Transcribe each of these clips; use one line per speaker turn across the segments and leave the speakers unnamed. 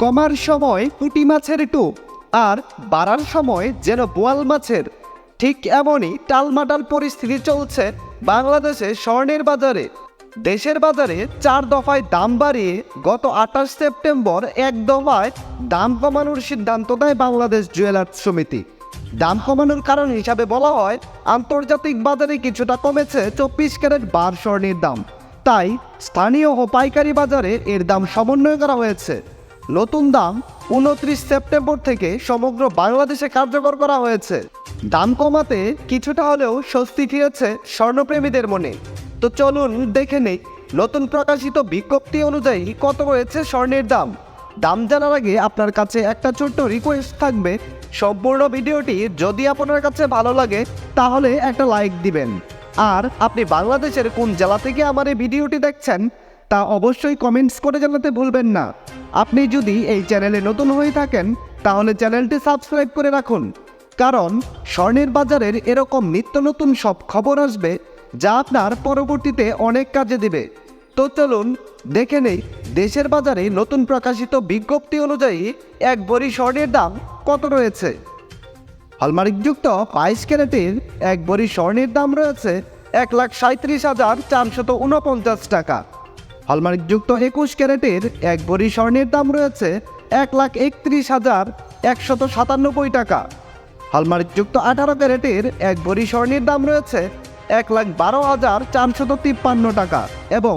কমার সময় পুঁটি মাছের টোপ আর বাড়ার সময় যেন বোয়াল মাছের। ঠিক এমনই টালমাটাল পরিস্থিতি চলছে বাংলাদেশে স্বর্ণের বাজারে। দেশের বাজারে চার দফায় দাম বাড়িয়ে গত আঠাশ সেপ্টেম্বর এক দফায় দাম কমানোর সিদ্ধান্ত নেয় বাংলাদেশ জুয়েলার্স সমিতি। দাম কমানোর কারণ হিসাবে বলা হয়, আন্তর্জাতিক বাজারে কিছুটা কমেছে চব্বিশ ক্যারেট বার স্বর্ণের দাম। তাই স্থানীয় ও পাইকারি বাজারে এর দাম সমন্বয় করা হয়েছে। নতুন দাম উনত্রিশ সেপ্টেম্বর থেকে সমগ্র বাংলাদেশে কার্যকর করা হয়েছে। দাম কমাতে কিছুটা হলেও স্বস্তি ফিরেছে স্বর্ণপ্রেমীদের মনে। তো চলুন দেখে নেই, নতুন প্রকাশিত বিজ্ঞপ্তি অনুযায়ী কত রয়েছে স্বর্ণের দাম। দাম জানার আগে আপনার কাছে একটা ছোট্ট রিকোয়েস্ট থাকবে। সম্পূর্ণ ভিডিওটি যদি আপনার কাছে ভালো লাগে, তাহলে একটা লাইক দিবেন। আর আপনি বাংলাদেশের কোন জেলা থেকে আমার এই ভিডিওটি দেখছেন তা অবশ্যই কমেন্টস করে জানাতে ভুলবেন না। আপনি যদি এই চ্যানেলে নতুন হয়ে থাকেন, তাহলে চ্যানেলটি সাবস্ক্রাইব করে রাখুন। কারণ স্বর্ণের বাজারের এরকম নিত্য নতুন সব খবর আসবে, যা আপনার পরবর্তীতে অনেক কাজে দেবে। তো চলুন, দেখে নেই, দেশের বাজারে নতুন প্রকাশিত বিজ্ঞপ্তি অনুযায়ী এক ভরি স্বর্ণের দাম কত রয়েছে? হলমার্কযুক্ত বাইশ ক্যারেটের এক ভরি স্বর্ণের দাম রয়েছে এক লাখ সাঁত্রিশ হাজার চারশত উনপঞ্চাশ টাকা। হলমার্কযুক্ত একুশ ক্যারেটের এক ভরি স্বর্ণের দাম রয়েছে এক লাখ একত্রিশ হাজার একশত সাতানব্বই টাকা। হলমার্কযুক্ত আঠারো ক্যারেটের এক ভরি স্বর্ণের দাম রয়েছে এক লাখ বারো হাজার চারশত তিপ্পান্ন টাকা এবং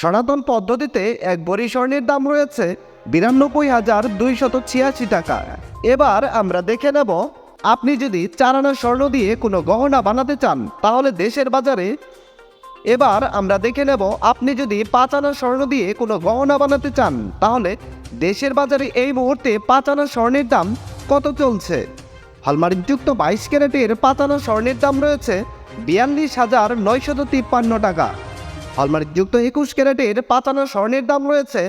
সনাতন পদ্ধতিতে এক ভরি স্বর্ণের দাম রয়েছে বিরানব্বই হাজার দুইশত ছিয়াশি টাকা। এবার আমরা দেখে নেব, আপনি যদি চার আনা স্বর্ণ দিয়ে কোনো গহনা বানাতে চান, তাহলে দেশের বাজারে এবার আমরা দেখে নেব, আপনি যদি পাঁচ আনা স্বর্ণ দিয়ে কোনো গহনা বানাতে চান, তাহলে দেশের বাজারে এই মুহূর্তে পাঁচ আনা স্বর্ণের দাম কত চলছে? হলমার্কযুক্ত বাইশ ক্যারেটের পাঁচ আনা স্বর্ণের দাম রয়েছে বিয়াল্লিশ হাজার নয়শত তিপ্পান্ন টাকা। হলমার্কযুক্ত একুশ ক্যারেটের পাঁচ আনা স্বর্ণের দাম রয়েছে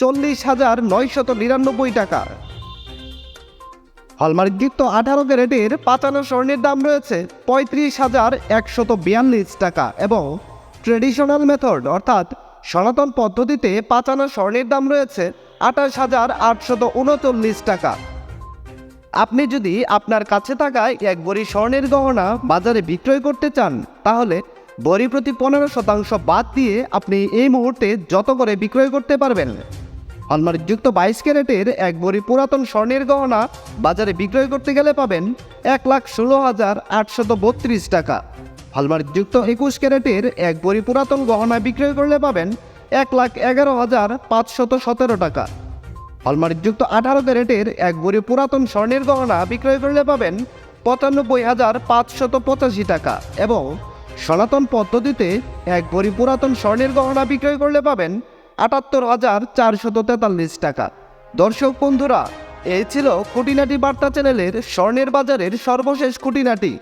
চল্লিশ হাজার নয়শত নিরানব্বই টাকা। হলমার্কযুক্ত আঠারো ক্যারেটের পাতানো স্বর্ণের দাম রয়েছে পঁয়ত্রিশ হাজার একশত বিয়াল্লিশ টাকা এবং ট্রেডিশনাল মেথড, অর্থাৎ সনাতন পদ্ধতিতে পাতানো স্বর্ণের দাম রয়েছে আঠাশ হাজার আটশত উনচল্লিশ টাকা। আপনি যদি আপনার কাছে থাকা এক বড়ি স্বর্ণের গহনা বাজারে বিক্রয় করতে চান, তাহলে বড়ি প্রতি পনেরো শতাংশ বাদ দিয়ে আপনি এই মুহূর্তে যত করে বিক্রয় করতে পারবেন। হলমার্কযুক্ত বাইশ ক্যারেটের এক বড়ি পুরাতন স্বর্ণের গহনা বাজারে বিক্রয় করতে গেলে পাবেন এক লাখ ষোলো হাজার আটশত বত্রিশ টাকা। হলমার্কযুক্ত একুশ ক্যারেটের এক বড়ি পুরাতন গহনা বিক্রয় করলে পাবেন এক লাখ এগারো হাজার পাঁচশত সতেরো টাকা। হলমার্কযুক্ত আঠারো ক্যারেটের এক ভরি পুরাতন স্বর্ণের গহনা বিক্রয় করলে পাবেন পঁচানব্বই হাজার পাঁচশত পঁচাশি টাকা এবং সনাতন পদ্ধতিতে এক ভরি পুরাতন স্বর্ণের গহনা বিক্রয় করলে পাবেন আটাত্তর হাজার চারশত তেতাল্লিশ টাকা। দর্শক বন্ধুরা, এই ছিল খুঁটিনাটি বার্তা চ্যানেলের স্বর্ণের বাজারের সর্বশেষ খুঁটিনাটি।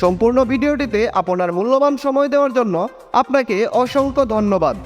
সম্পূর্ণ ভিডিওটিতে আপনার মূল্যবান সময় দেওয়ার জন্য আপনাকে অসংখ্য ধন্যবাদ।